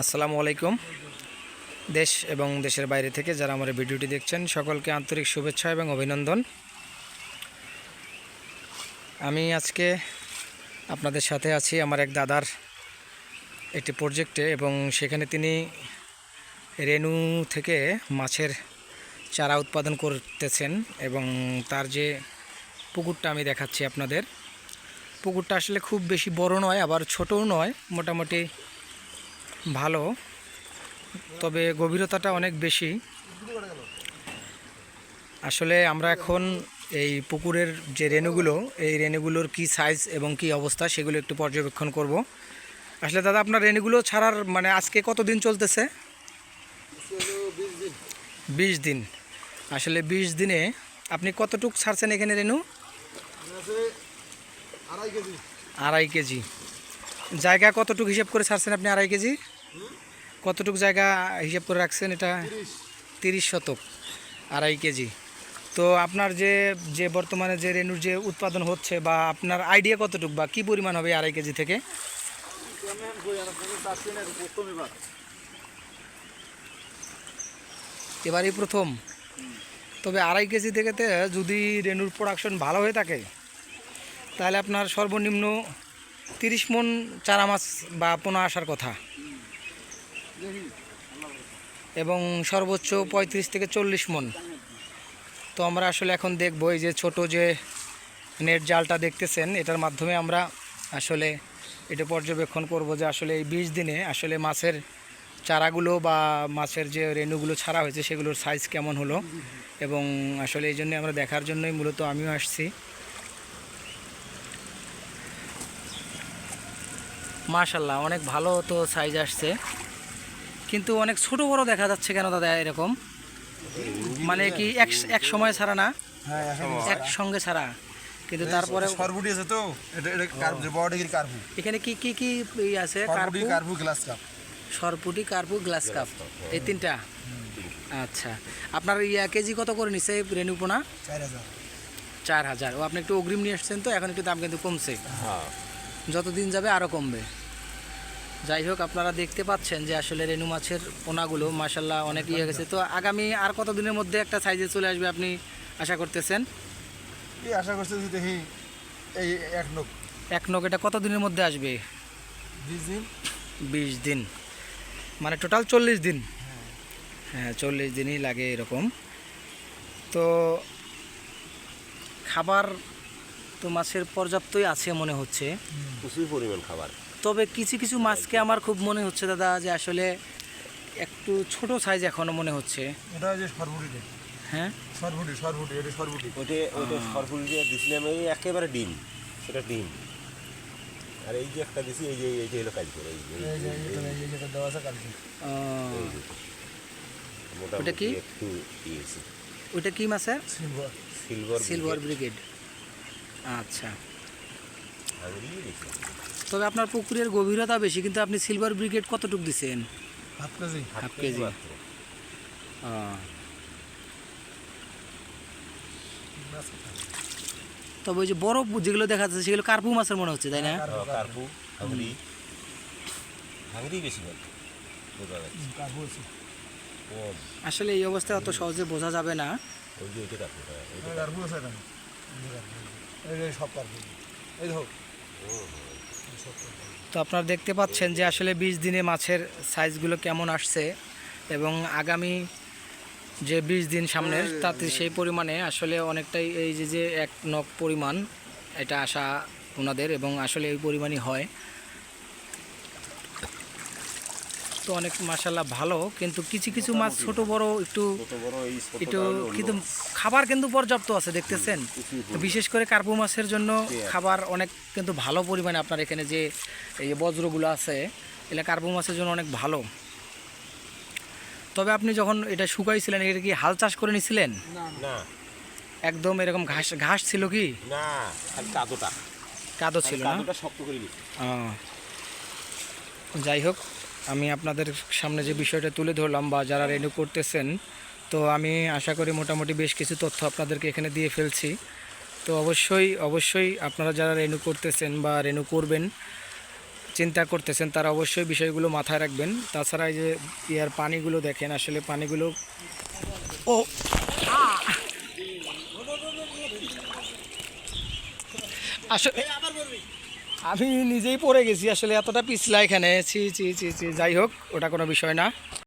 আসসালামু আলাইকুম। দেশ এবং দেশের বাইরে থেকে যারা আমার ভিডিওটি দেখছেন, সকলকে আন্তরিক শুভেচ্ছা এবং অভিনন্দন। আমি আজকে আপনাদের সাথে আছি আমার এক দাদার একটি প্রজেক্টে এবং সেখানে তিনি রেনু থেকে মাছের চারা উৎপাদন করতেছেন এবং তার যে পুকুরটা আমি দেখাচ্ছি আপনাদের। পুকুরটা আসলে খুব বেশি বড় নয়, আবার ছোটও নয়, মোটামুটি ভালো, তবে গভীরতাটা অনেক বেশি। আসলে আমরা এখন এই পুকুরের যে রেণুগুলো, এই রেণুগুলোর কি সাইজ এবং কি অবস্থা সেগুলো একটু পর্যবেক্ষণ করব। আসলে দাদা, আপনার রেণুগুলো ছাড়ার মানে আজকে কতদিন চলতেছে? বিশ দিন। আসলে বিশ দিনে আপনি কতটুক ছাড়ছেন এখানে রেণু? আড়াই কেজি। জায়গা কতটুকু হিসেব করে ছাড়ছেন আপনি আড়াই কেজি? কতটুকু জায়গা হিসাব করে রাখছেন এটা? তিরিশ শতক, আড়াই কেজি। তো আপনার যে যে বর্তমানে যে রেণুর যে উৎপাদন হচ্ছে বা আপনার আইডিয়া কতটুকু বা কি পরিমাণ হবে আড়াই কেজি থেকে? এবারই প্রথম। তবে আড়াই কেজি থেকে যদি রেণুর প্রোডাকশন ভালো হয়ে থাকে, তাহলে আপনার সর্বনিম্ন তিরিশ মন চারা মাছ বা পোনা আসার কথা। এবং সর্বোচ্চ পঁয়ত্রিশ থেকে চল্লিশ মন। তো আমরা আসলে এখন দেখব এই যে ছোট যে নেট জালটা দেখতেছেন, এটার মাধ্যমে আমরা আসলে এটা পর্যবেক্ষণ করব যে আসলে এই বিশ দিনে আসলে মাছের চারাগুলো বা মাছের যে রেণুগুলো ছাড়া হয়েছে সেগুলোর সাইজ কেমন হলো এবং আসলে এই জন্য আমরা দেখার জন্যই মূলত আমিও আসছি। মাশাল্লাহ অনেক ভালো তো সাইজ আসছে। কিন্তু অনেক ছোট বড় দেখা যাচ্ছে কেন দাদা এরকম? মানে কি এক এক সময় ছাড়া না? হ্যাঁ এখন একসঙ্গে ছাড়া। কিন্তু তারপরে সরবুটি আছে তো? এটা এটা কার্বু বড় ডিগ্রি কার্বু এখানে কি কি কি আছে? কার্পু? কার্বু গ্লাস কাপ। সরপুটি কার্পু গ্লাস কাপ। এই তিনটা? আচ্ছা। আপনার ইয়া কেজি কত করে নিছে রেণুপোনা? চার হাজার। চার হাজার। ও আপনি একটু অগ্রিম নিয়ে আসছেন তো এখন একটু দাম কিন্তু কমছে। যত দিন যাবে আরও কমবে। যাই হোক আপনারা দেখতে পাচ্ছেন যে আসলে রেনু মাছের পোনাগুলো মাসাল্লাহ অনেক ইয়ে গেছে তো আগামী আর কত দিনের মধ্যে একটা সাইজে চলে আসবে আপনি আশা করতেছেন? এই আশা করছি যে দেখি এই এক লোক এক নখ এটা কত দিনের মধ্যে আসবে? বিশ দিন। বিশ দিন। মানে টোটাল চল্লিশ দিন? হ্যাঁ। চল্লিশ দিনই লাগে এরকম। তো খাবার তো মাছের পর্যাপ্তই আছে মনে হচ্ছে। প্রচুর পরিমাণ খাবার। তবে কিছু কিছু মাছকে আমার খুব মনে হচ্ছে দাদা যে আসলে একটু ছোট সাইজ এখনও মনে হচ্ছে। এটা যে সরবুটি হ্যাঁ? সরবুটি সরবুটি এটা সরবুটি। ওইটা সরপুরি দিয়ে দিছিলাম এই একেবারে ডিম সেটা ডিম। আর এই যে একটা দিছি এই যে এইটা হলো কাজ করে এই যে এই যে দেওয়া আছে কালকে। ওটা কি? একটু ইয়েছে ওইটা কি মাছের সিলভার সিলভার সিলভার ব্রিগেড আচ্ছা। তবে আপনার পুকুরের গভীরতা বেশি কিন্তু আপনি সিলভার ব্রিগেড কতটুক দিছেন? Half KG. Half KG. তবে ওই যে বড় যেগুলো দেখা যাচ্ছে সেগুলো কার্পু মাছের মনে হচ্ছে তাই না? ও, কার্পু। বেশি আসলে এই অবস্থায় অত সহজে বোঝা যাবে না। ওই যে ওইটা কার্পু হ্যাঁ, এই কার্বু তো আপনারা দেখতে পাচ্ছেন যে আসলে বিশ দিনে মাছের সাইজগুলো কেমন আসছে এবং আগামী যে বিশ দিন সামনের, তাতে সেই পরিমাণে আসলে অনেকটাই এই যে যে এক নখ পরিমাণ, এটা আসা ওনাদের এবং আসলে এই পরিমাণই হয়। তো অনেক মাসাল্লাহ ভালো কিন্তু কিছু কিছু মাছ ছোট বড় একটু ছোট বড় এই ছোট একটু কিন্তু খাবার কিন্তু পর্যাপ্ত আছে দেখতেছেন? বিশেষ করে কার্পু মাছের জন্য খাবার অনেক কিন্তু ভালো পরিমাণে আপনার এখানে যে এই বজ্রগুলো আছে এগুলো কার্পু মাছের জন্য অনেক ভালো। তবে আপনি যখন এটা শুকাইছিলেন এটা কি হাল চাষ করে নিছিলেন? না। একদম এরকম ঘাস ঘাস ছিল কি? না কাদোটা। কাদো ছিল না? শক্ত করে আহ, যাই হোক আমি আপনাদের সামনে যে বিষয়টা তুলে ধরলাম বা যারা রেনু করতেছেন, তো আমি আশা করি মোটামুটি বেশ কিছু তথ্য আপনাদেরকে এখানে দিয়ে ফেলছি। তো অবশ্যই অবশ্যই আপনারা যারা রেনু করতেছেন বা রেনু করবেন, চিন্তা করতেছেন, তারা অবশ্যই বিষয়গুলো মাথায় রাখবেন। তাছাড়া এই যে ইয়ার পানিগুলো দেখেন, আসলে পানিগুলো ও, আসলে আমি নিজেই পড়ে গেছি, আসলে এতটা পিছলা এখানে। ছি ছি ছি ছি, যাই হোক, ওটা কোনো বিষয় না।